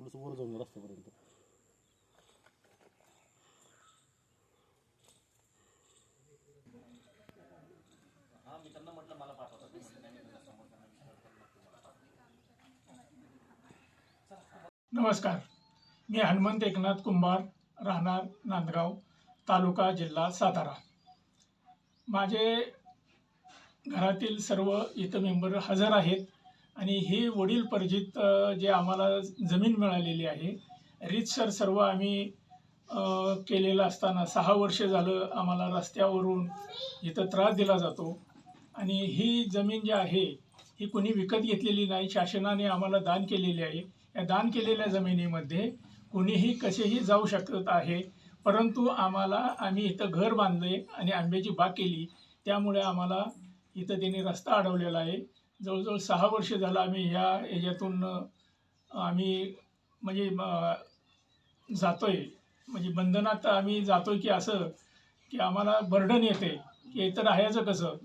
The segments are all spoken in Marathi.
थोडंसं वर जाऊन रस्त्यापर्यंत. नमस्कार. मी हनुमंत एकनाथ कुंभार राहणार नांदगाव तालुका जिल्हा सातारा. माझे घरातील सर्व इथं मेंबर हजर आहेत. आणि हे वडील परिचित जे आम्हाला जमीन मिळालेली आहे रीतसर सर्व आम्ही केलेलं असताना सहा वर्ष झालं आम्हाला रस्त्यावरून इथं त्रास दिला जातो. आणि ही जमीन जी आहे ही कोणी विकत घेतलेली नाही शासनाने आम्हाला दान केलेली आहे. या दान केलेल्या जमिनीमध्ये कोणीही कसेही जाऊ शकत आहे परंतु आम्हाला आम्ही इथं घर बांधले आणि आंब्याची बाग केली. त्यामुळे आम्हाला इथं त्यांनी रस्ता अडवलेला आहे. जवळजवळ सहा वर्ष झालं आम्ही ह्या याच्यातून आम्ही म्हणजे जातो आहे म्हणजे बंधनात आम्ही जातो आहे की असं की आम्हाला बर्डन येते की इथं राहायचं कसं?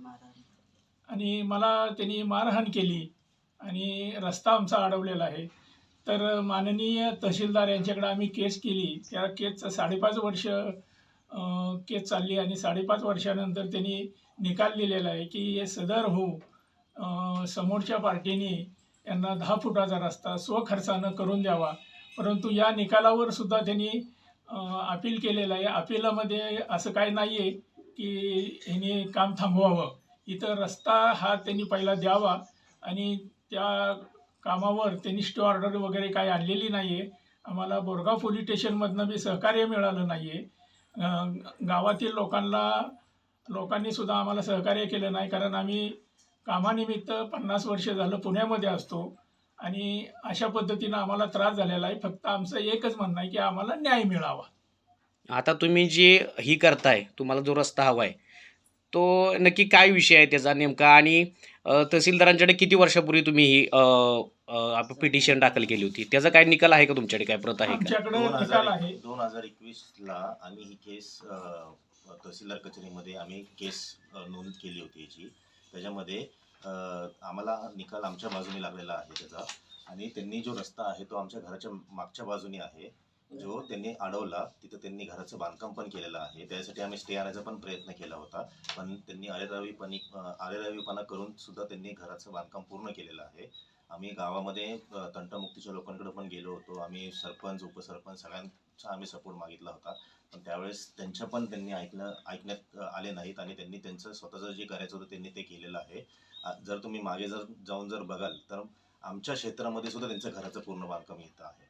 आणि मला त्यांनी मारहाण केली आणि रस्ता आमचा अडवलेला आहे. तर माननीय तहसीलदार यांच्याकडे आम्ही केस केली. त्या केसचं साडेपाच वर्ष केस चालली आणि साडेपाच वर्षानंतर त्यांनी निकाल दिलेला आहे की हे सदर होऊ समोरच्या पार्टीने यांना दहा फुटाचा रस्ता स्वखर्चानं करून द्यावा. परंतु या निकालावर सुद्धा त्यांनी अपील केलेलं आहे. अपिलामध्ये असं काय नाही आहे की ह्याने काम थांबवावं. इथं रस्ता हा त्यांनी पहिला द्यावा आणि त्या कामावर त्यांनी स्टे ऑर्डर वगैरे काही आणलेली नाही आहे आम्हाला बोरगाव पोलीस स्टेशनमधनं बी सहकार्य मिळालं नाही आहे गावातील लोकांना लोकांनी सुद्धा आम्हाला सहकार्य केलं नाही. कारण आम्ही कामानिमित्त पन्नास वर्ष झालं पुण्यामध्ये असतो. आणि अशा पद्धतीनं आम्हाला त्रास झालेला आहे. फक्त आमचं एकच म्हणणं आहे की आम्हाला न्याय मिळावा. आता तुम्ही जे ही करताय तुम्हाला जो रस्ता हवा आहे तो नक्की काय विषय आहे त्याचा नेमका? आणि तहसीलदारांच्याकडे किती वर्षापूर्वी तुम्ही ही पिटिशन दाखल केली होती? त्याचा काय निकाल आहे का तुमच्याकडे? काय प्रत आहे का? आमच्याकडे दोन निकाल हजार आहे. दोन हजार एकवीस ला आम्ही ही केस अ, तहसीलदार कचेरीमध्ये आम्ही केस अ, नोंद केली होती याची. त्याच्यामध्ये आम्हाला निकाल आमच्या बाजूने लागलेला आहे त्याचा. आणि त्यांनी जो रस्ता आहे तो आमच्या घराच्या मागच्या बाजूने आहे. जो त्यांनी अडवला तिथं त्यांनी घराचं बांधकाम पण केलेलं आहे. त्यासाठी आम्ही स्टे आणायचा पण प्रयत्न केला होता. पण त्यांनी अरेरावीपणी अरेरावीपणा करून सुद्धा त्यांनी घराचं बांधकाम पूर्ण केलेलं आहे. आम्ही गावामध्ये तंटमुक्तीच्या लोकांकडे पण गेलो होतो. आम्ही सरपंच उपसरपंच सगळ्यांचा आम्ही सपोर्ट मागितला होता. पण त्यावेळेस त्यांच्या पण त्यांनी ऐकलं ऐकण्यात आले नाहीत आणि त्यांनी त्यांचं स्वतःचं जे करायचं होतं त्यांनी ते केलेलं आहे. जर तुम्ही मागे जर जाऊन जर बघाल तर आमच्या क्षेत्रामध्ये सुद्धा त्यांचं घराचं पूर्ण बांधकाम येतं आहे.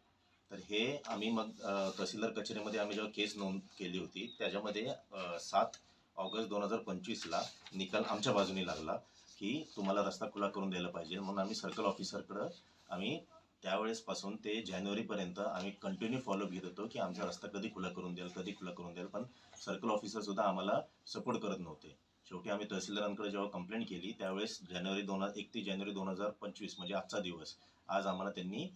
तर हे आम्ही मग तहसीलदार कचेरीमध्ये आम्ही जेव्हा केस नोंद केली होती त्याच्यामध्ये सात ऑगस्ट दोन हजार पंचवीसला निकाल आमच्या बाजूने लागला. की तुम्हाला रस्ता खुला करून द्यायला पाहिजे. म्हणून आम्ही सर्कल ऑफिसरकडं आम्ही त्यावेळेसपासून ते जानेवारीपर्यंत आम्ही कंटिन्यू फॉलोअप घेत होतो की आमचा रस्ता कधी खुला करून द्याल कधी खुला करून द्याल. पण सर्कल ऑफिसरसुद्धा आम्हाला सपोर्ट करत नव्हते. शेवटी आम्ही तहसीलदारांकडे जेव्हा कंप्लेंट केली त्यावेळेस जानेवारी दोन हजार एकतीस जानेवारी दोन हजार पंचवीस म्हणजे आजचा दिवस आज आम्हाला त्यांनी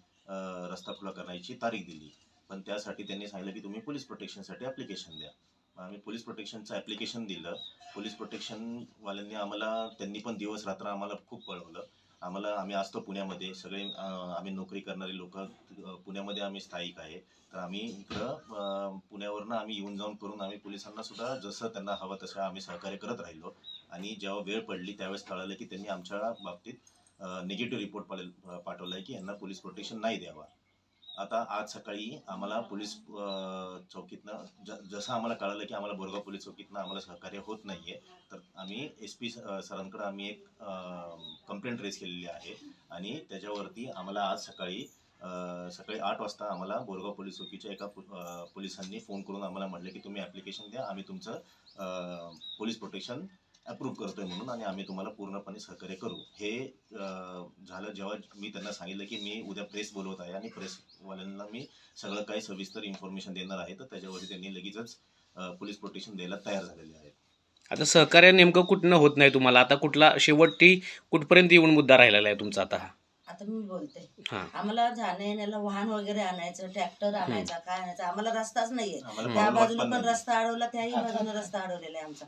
रस्ता खुला करण्याची तारीख दिली. पण त्यासाठी त्यांनी सांगितलं की तुम्ही पोलीस प्रोटेक्शनसाठी ॲप्लिकेशन द्या. आम्ही पोलीस प्रोटेक्शनचं ॲप्लिकेशन दिलं. पोलीस प्रोटेक्शनवाल्यांनी आम्हाला त्यांनी पण दिवस रात्र आम्हाला खूप पळवलं आम्हाला आम्ही असतो पुण्यामध्ये सगळे आम्ही नोकरी करणारे लोक पुण्यामध्ये आम्ही स्थायिक आहे. तर आम्ही इकडं पुण्यावरनं आम्ही येऊन जाऊन करून आम्ही पोलिसांना सुद्धा जसं त्यांना हवं तसं आम्ही सहकार्य करत राहिलो. आणि जेव्हा वेळ पडली त्यावेळेस कळालं की त्यांनी आमच्या बाबतीत निगेटिव्ह रिपोर्ट पाठवला आहे की यांना पोलीस प्रोटेक्शन नाही द्यावा. आता आज सकाळी आम्हाला पोलीस चौकीतनं ज जसं आम्हाला कळालं की आम्हाला बोरगाव पोलीस चौकीतनं आम्हाला सहकार्य होत नाही आहे तर आम्ही एस पी सरांकडे आम्ही एक कंप्लेंट रेज केलेली आहे आणि त्याच्यावरती आम्हाला आज सकाळी सकाळी आठ वाजता आम्हाला बोरगाव पोलीस चौकीच्या एका पोलिसांनी फोन करून आम्हाला म्हटलं की तुम्ही ॲप्लिकेशन द्या आम्ही तुमचं पोलीस प्रोटेक्शन अप्रूव्ह करतोय म्हणून आणि आम्ही तुम्हाला पूर्णपणे सहकार्य करू. हे झालं जेव्हा मी त्यांना सांगितलं की मी उद्या प्रेस बोलवत आहे आणि प्रेसवाल्यांना मी सगळं काही सविस्तर इन्फॉर्मेशन देणार आहे तर त्याच्यावरती त्यांनी लगेचच पोलीस प्रोटेक्शन द्यायला तयार झालेले आहेत. आता सहकार्य नेमकं कुठनं होत नाही तुम्हाला? आता कुठला शेवटी कुठपर्यंत येऊन मुद्दा राहिलेला आहे तुमचा आता? हा आता मी बोलते. आम्हाला जाण्या येण्याला वाहन वगैरे आणायचं ट्रॅक्टर आणायचा काय आणायचं आम्हाला रस्ताच नाहीये. त्या बाजूला पण. रस्ता अडवला त्याही बाजूने रस्ता अडवलेला आहे आमचा.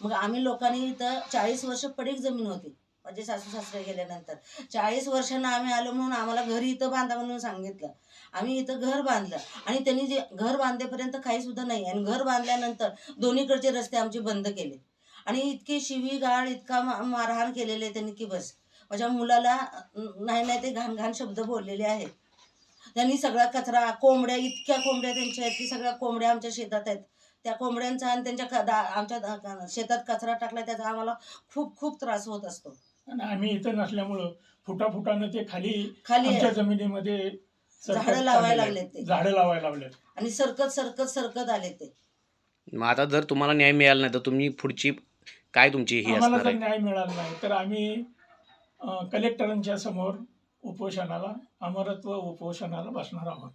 मग आम्ही लोकांनी इथं चाळीस वर्ष पडीक जमीन होती माझे सासू सासरे गेल्यानंतर. चाळीस वर्षांना आम्ही आलो म्हणून आम्हाला घर इथं बांधा म्हणून सांगितलं. आम्ही इथं घर बांधलं. आणि त्यांनी जे घर बांधेपर्यंत काही सुद्धा नाही आणि घर बांधल्यानंतर दोन्हीकडचे रस्ते आमचे बंद केले. आणि इतके शिवी गाळ इतका मा- मारहाण केलेले त्यांनी की बस. माझ्या मुलाला नाही नाही ते घाण घाण शब्द बोललेले आहेत त्यांनी सगळा कचरा कोंबड्या इतक्या कोंबड्या त्यांच्या आहेत की सगळ्या कोंबड्या आमच्या शेतात आहेत त्या कोंबड्यांचा आणि त्यांच्या क- दा- आमच्या शेतात कचरा टाकला त्याचा आम्हाला खूप खूप त्रास होत असतो आणि आम्ही इथं नसल्यामुळं फुटाफुटानं ते खाली खाली आमच्या. जमिनीमध्ये झाडं लावायला लागलेत. ते. झाडं लावायला लावलेत आणि सरकत सरकत सरकत आले ते मग आता जर तुम्हाला न्याय मिळाला नाही तर तुम्ही पुढची काय तुमची ही आम्हाला असणार जर आहे न्याय मिळाला नाही तर आम्ही कलेक्टरांच्या समोर उपोषणाला अमरत्व उपोषणाला बसणार आहोत.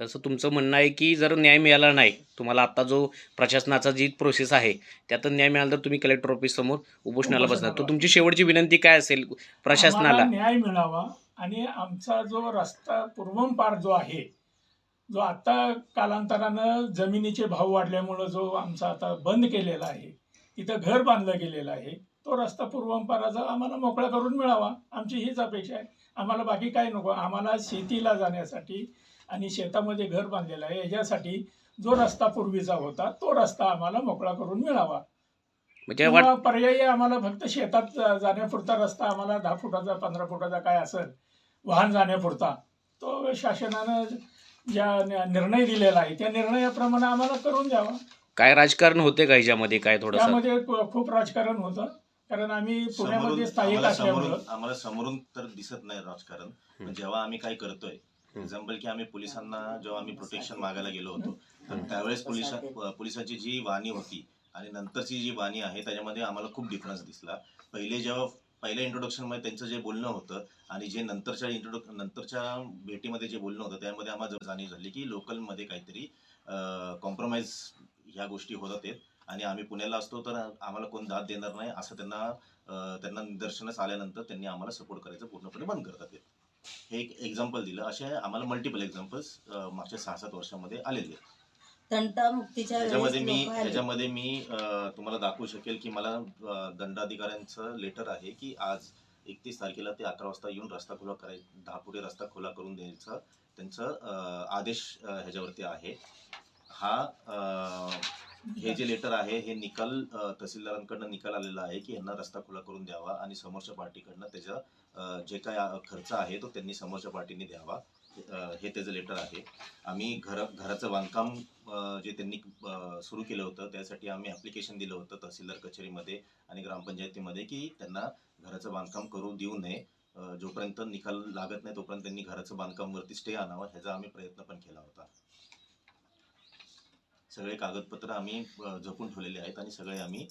तसं तुमचं म्हणणं आहे की जर न्याय मिळाला नाही तुम्हाला आता जो प्रशासनाचा जी प्रोसेस आहे त्यात न्याय मिळाला तर तुम्ही कलेक्टर ऑफिस समोर उपोषणाला बसणार. तर. तुमची शेवटची विनंती काय असेल प्रशासनाला? न्याय मिळावा आणि आमचा जो रस्ता पूर्वंपार जो आहे जो आता कालांतरानं जमिनीचे भाव वाढल्यामुळं जो आमचा आता बंद केलेला आहे तिथं घर बांधलं गेलेलं आहे तो रस्ता पूर्वंपाराचा आम्हाला मोकळा करून मिळावा. आमची हीच अपेक्षा आहे. आम्हाला बाकी काय नको. आम्हाला शेतीला जाण्यासाठी आणि शेतामध्ये घर बांधलेलं आहे. याच्यासाठी जो रस्ता पूर्वीचा होता तो रस्ता आम्हाला मोकळा करून मिळावा. म्हणजे वाट पर्यायी आम्हाला फक्त शेतात जा- जाण्यापुरता रस्ता आम्हाला दहा फुटाचा पंधरा फुटाचा काय असेल वाहन जाण्यापुरता तो शासनानं ज्या न- निर्णय दिलेला आहे त्या निर्णयाप्रमाणे आम्हाला करून द्यावा. काय राजकारण होते का ह्याच्यामध्ये काय थोडंसं? त्यामध्ये खू- खूप राजकारण होतं. कारण आम्ही पुण्यामध्ये समोरून स्थायिक आम्हाला समोरून असल्यामुळं आम्हाला समोरून तर दिसत नाही राजकारण. पण जेव्हा आम्ही काय करतोय एक्झाम्पल की आम्ही पोलिसांना जेव्हा आम्ही प्रोटेक्शन मागायला गेलो होतो तर त्यावेळेस पोलिसा पोलिसांची जी वाणी होती आणि नंतरची जी वाणी आहे त्याच्यामध्ये आम्हाला खूप डिफरन्स दिसला. पहिले जेव्हा पहिल्या इंट्रोडक्शनमध्ये त्यांचं जे बोलणं होतं आणि जे नंतरच्या इंट्रोडक् नंतरच्या भेटीमध्ये जे बोलणं होतं त्यामध्ये आम्हाला जाणीव झाली की लोकलमध्ये काहीतरी कॉम्प्रोमाइज ह्या गोष्टी होतात आहेत. आणि आम्ही पुण्याला असतो तर आम्हाला कोण दाद देणार नाही असं त्यांना त्यांना निदर्शनास आल्यानंतर त्यांनी आम्हाला सपोर्ट करायचं पूर्णपणे बंद करतात. हे एक एक्झाम्पल दिलं असे आम्हाला मल्टिपल एक्झाम्पल्स मागच्या सहा सात वर्षामध्ये आलेले आहेत वेळेस मी. ह्याच्यामध्ये मी तुम्हाला दाखवू शकेल की मला दंडाधिकाऱ्यांचं लेटर आहे की आज एकतीस तारखेला ते अकरा वाजता येऊन रस्ता खुला कराय दहा फुटे रस्ता खुला करून द्यायचं त्यांचं आदेश ह्याच्यावरती आहे हा हे जे लेटर आहे हे निकाल तहसीलदारांकडनं निकाल आलेला आहे की यांना रस्ता खुला करून द्यावा आणि समोरच्या पार्टीकडनं त्याचा जे काय खर्च आहे तो त्यांनी समोरच्या पार्टीने द्यावा. हे त्याचं लेटर आहे. आम्ही घर घराचं बांधकाम जे त्यांनी सुरू केलं होतं त्यासाठी आम्ही ॲप्लिकेशन दिलं होतं तहसीलदार कचेरीमध्ये आणि ग्रामपंचायतीमध्ये की त्यांना घराचं बांधकाम करू देऊ नये. जोपर्यंत निकाल लागत नाही तोपर्यंत त्यांनी घराचं बांधकाम वरती स्टे आणावं ह्याचा आम्ही प्रयत्न पण केला होता. सगळे कागदपत्र आम्ही जपून ठेवलेले आहेत आणि सगळे आम्ही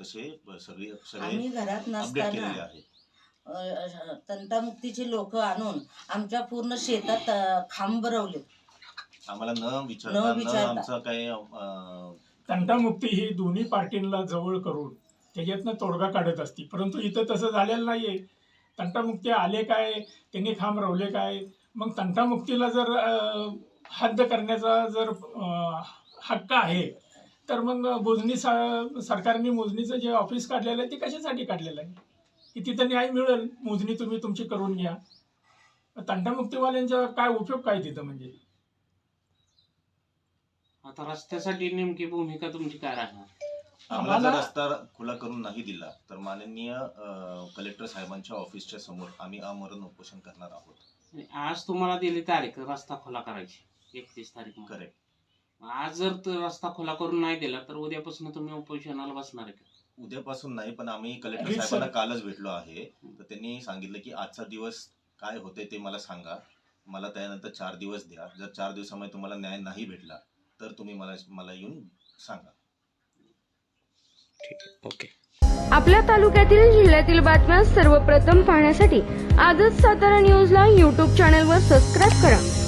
तसे सगळे सगळे आम्ही घरात अपडेट केलेले नसताना आहेत. अ, तंटामुक्तीचे लोक आणून आमच्या पूर्ण शेतात अ, खांब रवले आम्हाला न विचारता न विचारता. आमचं काय अं, तंटामुक्ती ही दोन्ही पार्टींना जवळ करून त्याच्यातनं तोडगा काढत असती. परंतु इथं तसं झालेलं नाहीये. तंटामुक्ती आले काय? त्यांनी खांब रवले काय? मग तंटामुक्तीला जर अं, हद्द करण्याचा जर अं, हक्क आहे. तर मग मोजणी सरकारने मोजणीचं जे ऑफिस काढलेलं आहे ते कशासाठी काढलेलं आहे? की तिथं न्याय मिळेल मोजणी तुम्ही तुमची करून घ्या. तंटामुक्तीवाल्यांचा काय उपयोग काय तिथं म्हणजे? आता रस्त्यासाठी नेमकी भूमिका तुमची काय राहणार? आम्हाला जर आम्हाला रस्ता खुला करून नाही दिला तर माननीय अं, कलेक्टर साहेबांच्या ऑफिसच्या समोर आम्ही आमरण उपोषण करणार आहोत. आज तुम्हाला दिली तारीख रस्ता खुला करायची एकतीस तारीख. करेक्ट. आज जर तो रस्ता खुला करून नाही दिला तर उद्यापासून तुम्ही उपोषणाला बसणार आहे का? उद्यापासून नाही पण आम्ही कलेक्टर. साहेबांना कालच भेटलो आहे. तर त्यांनी सांगितलं की आजचा दिवस काय होते ते मला सांगा. मला त्यानंतर चार दिवस द्या. जर चार दिवसामध्ये तुम्हाला न्याय नाही भेटला तर तुम्ही मला मला येऊन सांगा. ठीक आहे. ओके आपल्या तालुक्यातील जिल्ह्यातील बातम्या सर्वप्रथम पाहण्यासाठी आजच सातारा न्यूजला यूट्यूब चॅनलवर सबस्क्राईब करा.